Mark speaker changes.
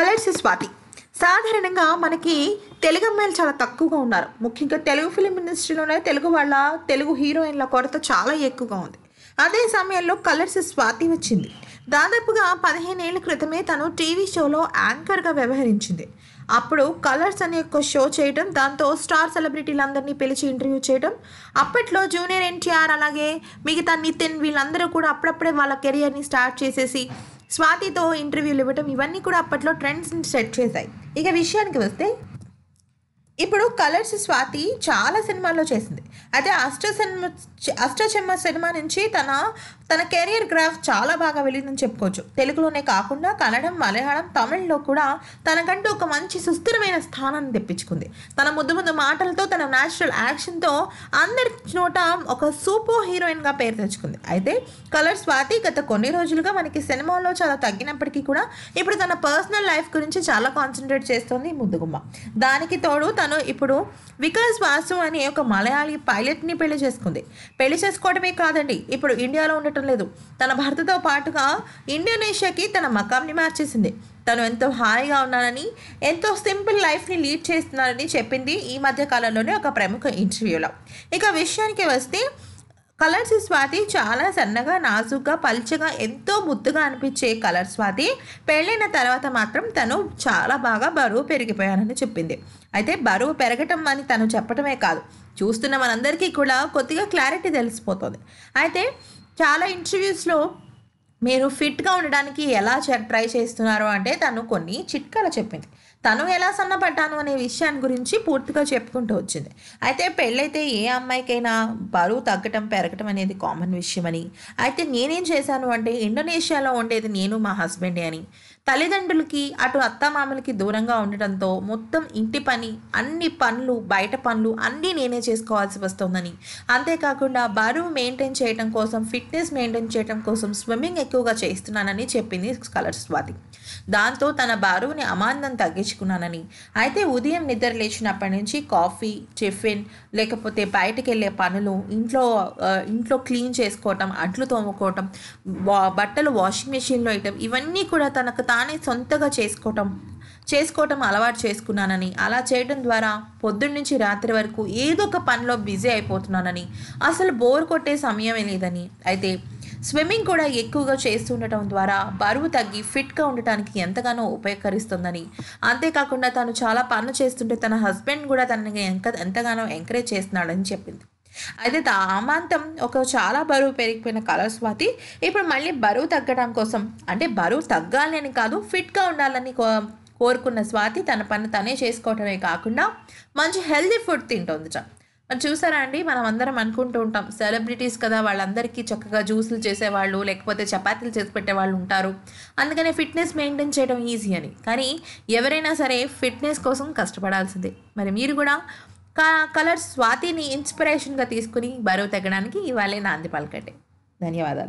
Speaker 1: Colours Swathi. సాధారణంగా మనకి తెలుగు అమ్మాయిలు చాలా తక్కువగా ఉన్నారు. ముఖ్యంగా తెలుగు ఫిలిం ఇండస్ట్రీలోనే తెలుగు వాళ్ళ తెలుగు హీరోయిన్ల కొరత చాలా ఎక్కువగా ఉంది. అదే సమయంలో కలర్స్ స్వాతి వచ్చింది. దాదాపుగా పదిహేను ఏళ్ళ క్రితమే తను టీవీ షోలో యాంకర్గా వ్యవహరించింది. అప్పుడు కలర్స్ అనే ఒక షో చేయడం దాంతో స్టార్ సెలబ్రిటీలందరినీ పిలిచి ఇంటర్వ్యూ చేయడం అప్పట్లో జూనియర్ ఎన్టీఆర్ అలాగే మిగతా నితిన్ వీళ్ళందరూ కూడా అప్పుడప్పుడే వాళ్ళ కెరియర్ని స్టార్ట్ చేసేసి స్వాతితో ఇంటర్వ్యూలు ఇవ్వటం ఇవన్నీ కూడా అప్పట్లో ట్రెండ్స్ని సెట్ చేశాయి. ఇక విషయానికి వస్తే ఇప్పుడు కలర్స్ స్వాతి చాలా సినిమాల్లో చేసింది. అయితే అష్ట సినిమా సినిమా నుంచి తన తన కెరియర్ గ్రాఫ్ చాలా బాగా వెళ్ళిందని చెప్పుకోవచ్చు. తెలుగులోనే కాకుండా కన్నడం మలయాళం తమిళ్ళో కూడా తనకంటూ ఒక మంచి సుస్థిరమైన స్థానాన్ని తెప్పించుకుంది. తన ముద్దు ముద్దు మాటలతో తన న్యాచురల్ యాక్షన్తో అందరి చోట ఒక సూపర్ హీరోయిన్గా పేరు తెచ్చుకుంది. అయితే కలర్ స్వాతి గత కొన్ని రోజులుగా మనకి సినిమాల్లో చాలా తగ్గినప్పటికీ కూడా ఇప్పుడు తన పర్సనల్ లైఫ్ గురించి చాలా కాన్సన్ట్రేట్ చేస్తోంది ముద్దుగుమ్మ దానికి తోడు తను ఇప్పుడు వికాస్ వాసు అనే ఒక మలయాళీ పైలట్ని పెళ్ళి చేసుకుంది. పెళ్ళి చేసుకోవడమే కాదండి ఇప్పుడు ఇండియాలో ఉండటం లేదు. తన భర్తతో పాటుగా ఇండోనేషియాకి తన మకాంని మార్చేసింది. తను ఎంతో హాయిగా ఉన్నానని ఎంతో సింపుల్ లైఫ్ని లీడ్ చేస్తున్నానని చెప్పింది ఈ మధ్య కాలంలోనే ఒక ప్రముఖ ఇంటర్వ్యూలో. ఇక విషయానికి వస్తే కలర్స్ స్వాతి చాలా సన్నగా నాజుగ్గా పల్చగా ఎంతో ముద్దుగా అనిపించే కలర్ స్వాతి. పెళ్ళైన తర్వాత మాత్రం తను చాలా బాగా బరువు పెరిగిపోయానని చెప్పింది. అయితే బరువు పెరగటం అని తను చెప్పటమే కాదు. చూస్తున్న మనందరికీ కూడా కొద్దిగా క్లారిటీ తెలిసిపోతుంది. అయితే చాలా ఇంటర్వ్యూస్లో మీరు ఫిట్గా ఉండడానికి ఎలా ట్రై చేస్తున్నారు అంటే తను కొన్ని చిట్కాలు చెప్పింది. తను ఎలా సన్నపడ్డాను అనే విషయాన్ని గురించి పూర్తిగా చెప్పుకుంటూ వచ్చింది. అయితే పెళ్ళైతే ఏ అమ్మాయికైనా బరువు తగ్గటం పెరగటం అనేది కామన్ విషయమని. అయితే నేనేం చేశాను అంటే ఇండోనేషియాలో ఉండేది నేను మా హస్బెండే అని. తల్లిదండ్రులకి అటు అత్తమామలకి దూరంగా ఉండటంతో మొత్తం ఇంటి పని అన్ని పనులు బయట పనులు అన్నీ నేనే చేసుకోవాల్సి వస్తుందని. అంతేకాకుండా బరువు మెయింటైన్ చేయడం కోసం ఫిట్నెస్ మెయింటైన్ చేయడం కోసం స్విమ్మింగ్ ఎక్కువగా చేస్తున్నానని చెప్పింది కలర్ స్వాతి. దాంతో తన బరువుని అమాంతం తగ్గించుకున్నానని. అయితే ఉదయం నిద్ర లేచినప్పటి నుంచి కాఫీ టిఫిన్ లేకపోతే బయటకు వెళ్ళే పనులు ఇంట్లో ఇంట్లో క్లీన్ చేసుకోవటం అంట్లు తోముకోవటం వా- బట్టలు వాషింగ్ మెషిన్లో వేయటం ఇవన్నీ కూడా తనకు తాను సొంతగా చేసుకోవటం చేసుకోవటం అలవాటు చేసుకున్నానని. అలా చేయడం ద్వారా పొద్దున్న నుంచి రాత్రి వరకు ఏదో ఒక పనిలో బిజీ అయిపోతున్నానని. అసలు బోర్ కొట్టే సమయమే లేదని. అయితే స్విమ్మింగ్ కూడా ఎక్కువగా చేస్తుండటం ద్వారా బరువు తగ్గి ఫిట్గా ఉండటానికి ఎంతగానో ఉపయోగకరిస్తుందని. అంతేకాకుండా తను చాలా పనులు చేస్తుంటే తన హస్బెండ్ కూడా తనని ఎంక ఎంతగానో ఎంకరేజ్ చేస్తున్నాడని చెప్పింది. అయితే దామాంతం ఒక చాలా బరువు పెరిగిపోయిన కలర్ స్వాతి. ఇప్పుడు మళ్ళీ బరువు తగ్గడం కోసం అంటే బరువు తగ్గాలి అని కాదు ఫిట్గా ఉండాలని కో కోరుకున్న స్వాతి తన పని తనే చేసుకోవటమే కాకుండా మంచి హెల్దీ ఫుడ్ తింటుంది చ. మరి చూసారా అండి? మనం అందరం అనుకుంటూ ఉంటాం సెలబ్రిటీస్ కదా వాళ్ళందరికీ చక్కగా జ్యూసులు చేసేవాళ్ళు లేకపోతే చపాతీలు చేసి పెట్టేవాళ్ళు ఉంటారు. అందుకనే ఫిట్నెస్ మెయింటైన్ చేయడం ఈజీ అని. కానీ ఎవరైనా సరే ఫిట్నెస్ కోసం కష్టపడాల్సిందే. మరి మీరు కూడా కలర్ స్వాతిని ఇన్స్పిరేషన్గా తీసుకుని బరువు తగ్గడానికి ఇవాళే నాంది పలకండి ధన్యవాదాలు.